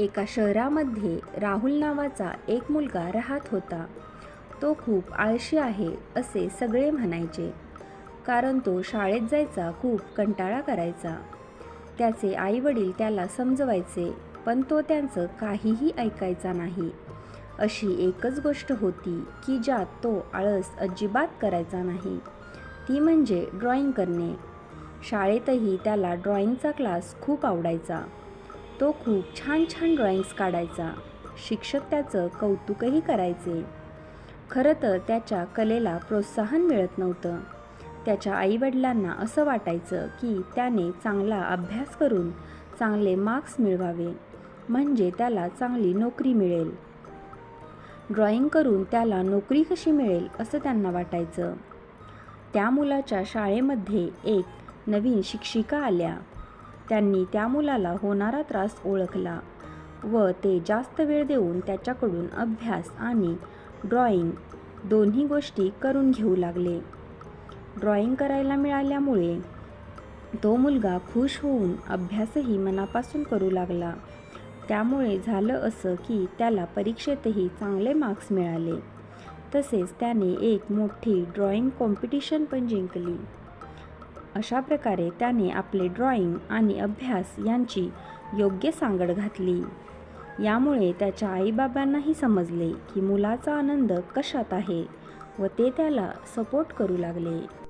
एका शहरामध्ये राहुल नावाचा एक मुलगा राहत होता. तो खूप आळशी आहे असे सगळे म्हणायचे. कारण तो शाळेत जायचा खूप कंटाळा करायचा. त्याचे आईवडील त्याला समजवायचे पण तो त्यांचं काहीही ऐकायचा नाही. अशी एकच गोष्ट होती की ज्यात तो आळस अजिबात करायचा नाही. ती म्हणजे ड्रॉईंग करणे. शाळेतही त्याला ड्रॉईंगचा क्लास खूप आवडायचा. तो खूप छान छान ड्रॉइंग्स काढायचा. शिक्षक त्याचं कौतुकही करायचे. खरं तर त्याच्या कलेला प्रोत्साहन मिळत नव्हतं. त्याच्या आईवडिलांना असं वाटायचं की त्याने चांगला अभ्यास करून चांगले मार्क्स मिळवावे. म्हणजे त्याला चांगली नोकरी मिळेल. ड्रॉइंग करून त्याला नोकरी कशी मिळेल असं त्यांना वाटायचं. त्या मुलाच्या शाळेमध्ये एक नवीन शिक्षिका आल्या. त्यांनी त्या मुलाला होणारा त्रास ओळखला व ते जास्त वेळ देऊन त्याच्याकडून अभ्यास आणि ड्रॉईंग दोन्ही गोष्टी करून घेऊ लागले. ड्रॉईंग करायला मिळाल्यामुळे तो मुलगा खुश होऊन अभ्यासही मनापासून करू लागला. त्यामुळे झालं असं की त्याला परीक्षेतही चांगले मार्क्स मिळाले. तसेच त्याने एक मोठी ड्रॉईंग कॉम्पिटिशन पण जिंकली. अशा प्रकारे त्याने आपले ड्रॉइंग आणि अभ्यास यांची योग्य सांगड घातली. यामुळे त्याच्या आईबाबांनाही समजले की मुलाचा आनंद कशात आहे व ते त्याला सपोर्ट करू लागले.